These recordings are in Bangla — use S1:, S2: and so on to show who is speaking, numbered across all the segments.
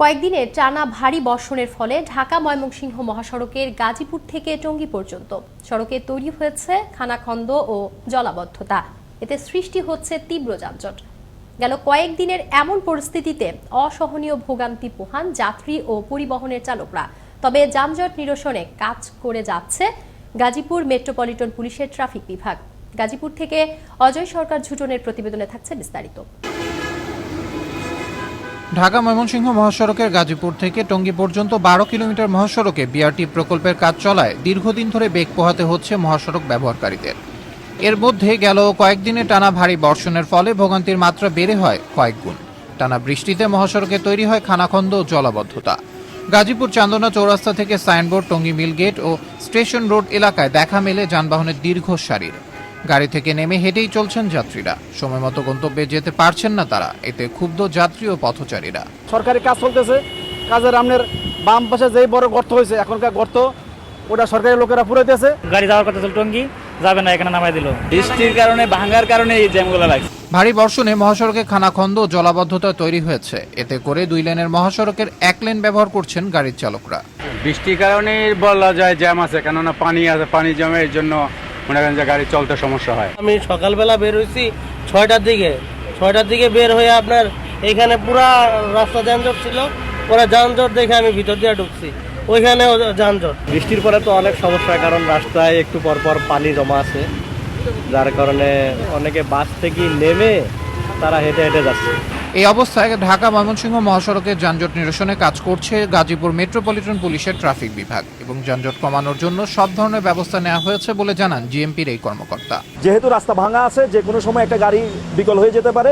S1: কয়েকদিনের টানা ভারী বর্ষণের ফলে ঢাকা, ময়মনসিংহ মহাসড়কের গাজীপুর থেকে টঙ্গী পর্যন্ত। সড়কে তৈরি হয়েছে খানাখন্দ ও জলাবদ্ধতা। এতে সৃষ্টি হচ্ছে তীব্র যানজট। গেল কয়েকদিনের এমন পরিস্থিতিতে অসহনীয় ভোগান্তি পোহান যাত্রী ও পরিবহনের চালকরা। তবে যানজট নিরসনে কাজ করে যাচ্ছে গাজীপুর মেট্রোপলিটন পুলিশের ট্রাফিক বিভাগ। গাজীপুর থেকে অজয় সরকার ঝুটনের প্রতিবেদনে থাকছে বিস্তারিত।
S2: ঢাকা ময়মনসিংহ মহাসড়কের গাজীপুর থেকে টঙ্গী পর্যন্ত বারো কিলোমিটার মহাসড়কে বিআরটি প্রকল্পের কাজ চলায় দীর্ঘদিন ধরে বেগ পোহাতে হচ্ছে মহাসড়ক ব্যবহারকারীদের। এর মধ্যে গেল কয়েকদিনে টানা ভারী বর্ষণের ফলে ভোগান্তির মাত্রা বেড়ে হয় কয়েক গুণ। টানা বৃষ্টিতে মহাসড়কে তৈরি হয় খানাখন্দ ও জলাবদ্ধতা। গাজীপুর চান্দনা চৌরাস্তা থেকে সাইনবোর্ড, টঙ্গী মিল গেট ও স্টেশন রোড এলাকায় দেখা মেলে যানবাহনের দীর্ঘ সারির। গাড়ি থেকে নেমে হেঁটেই চলছেন যাত্রীরা। সময়মতো গন্তব্যে যেতে পারছেন না তারা। এতে ক্ষুব্ধ যাত্রী ও পথচারীরা।
S3: সরকারি কাজ চলতেছে। কাজের আমনের বাম পাশে যেই বড় গর্ত হয়েছে এখনকার গর্ত ওটা সরকারি লোকেরা পুরাইতেছে।
S4: গাড়ি যাওয়ার কথা ছিল টঙ্গি যাবে না এখানে নামাই দিল।
S5: বৃষ্টির কারণে ভাঙার কারণে এই জ্যামগুলো লাগছে।
S2: ভারী বর্ষণে মহাসড়কে খানাখন্দ ও জলাবদ্ধতা তৈরি হয়েছে। এতে করে দুই লেনের মহাসড়কের এক লেন ব্যবহার করছেন গাড়ির চালকরা।
S6: বৃষ্টির কারণে বলা যায় জ্যাম আছে কেননা পানি আছে পানি জমে এর জন্য মনে করেন যে গাড়ি চলতে সমস্যা হয়।
S7: আমি সকালবেলা বের হয়েছি ছয়টার দিকে। ছয়টার দিকে বের হয়ে আপনার এইখানে পুরা রাস্তা যানজট ছিল পুরা যানজট দেখে আমি ভিতর দিয়ে ঢুকছি। ওইখানে যানজট।
S3: বৃষ্টির পরে তো অনেক সমস্যা কারণ রাস্তায় একটু পর পর পানি জমা আছে যার কারণে অনেকে বাস থেকে নেমে তারা হেঁটে হেঁটে যাচ্ছে।
S2: এই অবস্থায় ঢাকা ময়মনসিংহ মহাসড়কে যানজট নিরসনে কাজ করছে গাজীপুর মেট্রোপলিটন পুলিশের ট্রাফিক বিভাগ এবং যানজট কমানোর জন্য সব ধরনের ব্যবস্থা নেওয়া হয়েছে বলে জানান জিএমপির এই কর্মকর্তা।
S8: যেহেতু রাস্তা ভাঙা আছে, যে কোনো সময় একটা গাড়ি বিকল হয়ে যেতে পারে,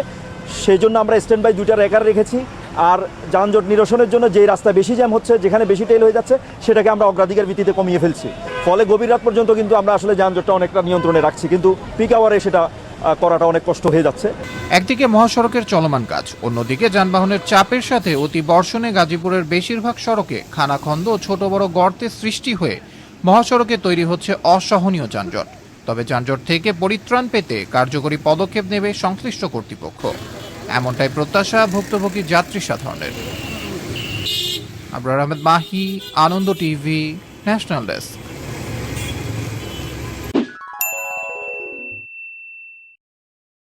S8: সেই জন্য আমরা স্ট্যান্ড বাই দুইটা রেকার রেখেছি। আর যানজট নিরসনের জন্য যেই রাস্তা বেশি জ্যাম হচ্ছে, যেখানে বেশি তেল হয়ে যাচ্ছে, সেটাকে আমরা অগ্রাধিকার ভিত্তিতে কমিয়ে ফেলছি। ফলে গভীর রাত পর্যন্ত কিন্তু আমরা আসলে যানজটটা অনেকটা নিয়ন্ত্রণে রাখছি, কিন্তু পিক আওয়ারে সেটা করাটা অনেক কষ্ট হয়ে যাচ্ছে।
S2: একদিকে মহাসড়কের চলমান কাজ, অন্যদিকে যানবাহনের চাপের সাথে অতি বর্ষণে গাজীপুরের বেশিরভাগ সড়কে খানাখন্দ ও ছোট বড় গর্তের সৃষ্টি হয়ে মহাসড়কে তৈরি হচ্ছে অসহনীয় যানজট। তবে যানজট থেকে পরিত্রাণ পেতে কার্যকরী পদক্ষেপ নেবে সংশ্লিষ্ট কর্তৃপক্ষ। এমনটাই প্রত্যাশা ভুক্তভোগী যাত্রী সাধারণের। Abrar Ahmed Mahi, Ananda TV, national desk.